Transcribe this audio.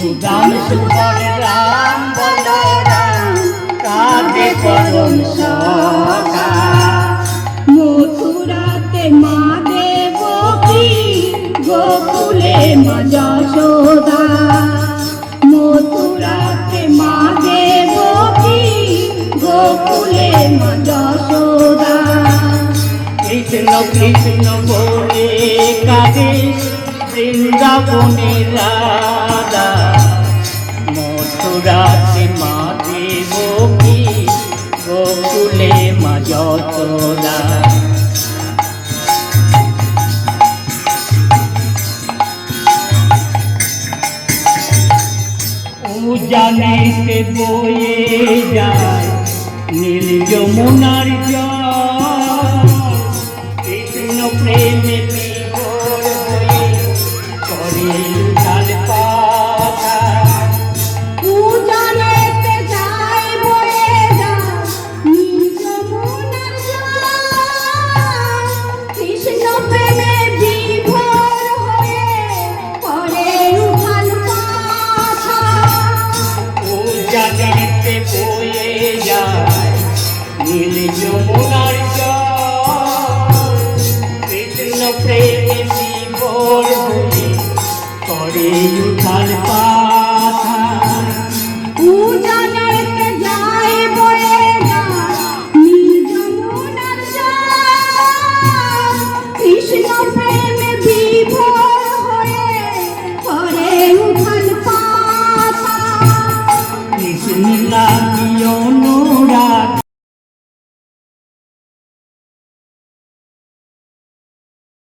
সুন্দর রাম বলরাম কাঁদে পরম সখা। মথুরাতে মা দেবকী গোকুলে মা যশোদা। মথুরাতে মা দেবকী গোকুলে মা যশোদা। কৃষ্ণ কৃষ্ণ বলে কাঁদে বৃন্দাবনে রাধা মথুরাতে মা দেবকী গোকুলে মা যশোদা উজানেতে বয়ে যায় নীল যমুনার জল প্রেমে জীবন করে